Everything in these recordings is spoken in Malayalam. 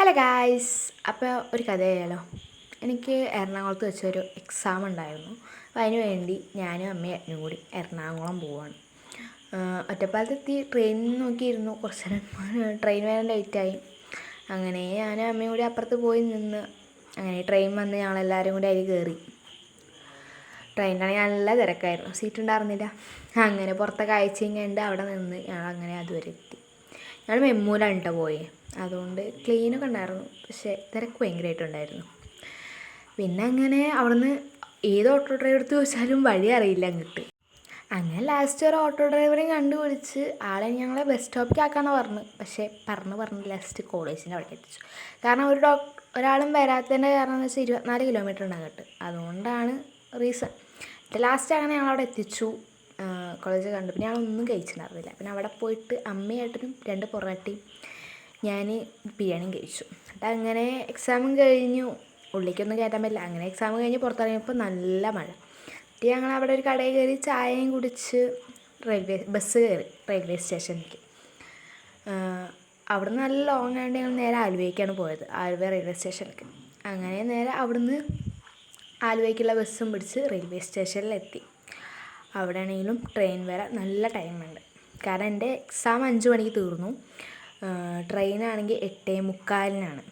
ഹലോ ഗായ്സ് അപ്പോൾ ഒരു കഥ ചെയ്യാലോ എനിക്ക് എറണാകുളത്ത് വെച്ചൊരു എക്സാം ഉണ്ടായിരുന്നു. അപ്പോൾ അതിന് വേണ്ടി ഞാനും അമ്മയും കൂടി എറണാകുളം പോവാണ്. ഒറ്റപ്പാലത്തെത്തി ട്രെയിൻ നോക്കിയിരുന്നു. കുറച്ച് നേരം ട്രെയിൻ വരാൻ ലേറ്റായി അങ്ങനെ ഞാനും അമ്മയും കൂടി അപ്പുറത്ത് പോയി നിന്ന് അങ്ങനെ ട്രെയിൻ വന്ന് ഞങ്ങളെല്ലാവരും കൂടി അതിൽ കയറി ട്രെയിനിലാണെങ്കിൽ നല്ല തിരക്കായിരുന്നു. സീറ്റ് ഉണ്ടായിരുന്നില്ല. അങ്ങനെ പുറത്തെ കാഴ്ചയും കണ്ട് അവിടെ നിന്ന് ഞങ്ങൾ അങ്ങനെ അതുവരെ എത്തി. ഞങ്ങൾ മെമ്മൂലാണ് കേട്ടോ പോയേ. അതുകൊണ്ട് ക്ലീനൊക്കെ ഉണ്ടായിരുന്നു. പക്ഷേ തിരക്ക് ഭയങ്കരമായിട്ടുണ്ടായിരുന്നു പിന്നെ അങ്ങനെ അവിടുന്ന് ഏത് ഓട്ടോ ഡ്രൈവർ എടുത്ത് ചോദിച്ചാലും വഴി അറിയില്ല അങ്ങോട്ട്. അങ്ങനെ ലാസ്റ്റ് ഒരു ഓട്ടോ ഡ്രൈവറെയും കണ്ടുപിടിച്ച് ആളെ ഞങ്ങളെ ബസ് സ്റ്റോപ്പിൽ ആക്കാമെന്ന് പറഞ്ഞു. പക്ഷേ പറഞ്ഞ് പറഞ്ഞ് ലാസ്റ്റ് കോളേജിന്റെ അവിടെ എത്തിച്ചു. കാരണം ഒരു ഡോ ഒരാളും വരാത്തതിന്റെ കാരണം എന്ന് വെച്ചാൽ ഇരുപത്തിനാല് കിലോമീറ്റർ ഉണ്ട് അങ്ങോട്ട്. അതുകൊണ്ടാണ് റീസൺ ലാസ്റ്റ് അങ്ങനെ ഞങ്ങളവിടെ എത്തിച്ചു. കോളേജ് കണ്ടു. പിന്നെ ഞങ്ങളൊന്നും കഴിച്ചിട്ടുണ്ടായിരുന്നില്ല. പിന്നെ അവിടെ പോയിട്ട് അമ്മയായിട്ടും രണ്ട് പൊറോട്ടയും ഞാൻ ബിരിയാണിയും കഴിച്ചു. എന്നിട്ട് അങ്ങനെ എക്സാമും കഴിഞ്ഞു. ഉള്ളിലേക്കൊന്നും കയറ്റാൻ പറ്റില്ല. അങ്ങനെ എക്സാം കഴിഞ്ഞ് പുറത്തിറങ്ങിയപ്പോൾ നല്ല മഴ. എന്നിട്ട് ഞങ്ങൾ അവിടെ ഒരു കടയിൽ കയറി ചായയും കുടിച്ച് റെയിൽവേ ബസ് കയറി റെയിൽവേ സ്റ്റേഷനിലേക്ക്. അവിടുന്ന് നല്ല ലോങ് ആയതുകൊണ്ട് ഞങ്ങൾ നേരെ ആലുവയ്ക്കാണ് പോയത്. ആലുവ റെയിൽവേ സ്റ്റേഷനിലേക്ക്. അങ്ങനെ നേരെ അവിടുന്ന് ആലുവയ്ക്കുള്ള ബസ്സും പിടിച്ച് റെയിൽവേ സ്റ്റേഷനിലെത്തി. അവിടെ ആണെങ്കിലും ട്രെയിൻ വരെ നല്ല ടൈമുണ്ട് കാരണം എന്റെ എക്സാം അഞ്ച് മണിക്ക് തീർന്നു. ട്രെയിനാണെങ്കിൽ എട്ടേ മുക്കാലിനാണ്.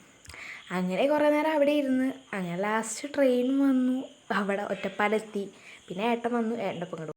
അങ്ങനെ കുറേ നേരം അവിടെ ഇരുന്ന് അങ്ങനെ ലാസ്റ്റ് ട്രെയിൻ വന്നു. അവിടെ ഒറ്റപ്പാലെത്തി. പിന്നെ ഏട്ടൻ വന്നു. ഏട്ടന്റെ ഒപ്പം ഇങ്ങോട്ട്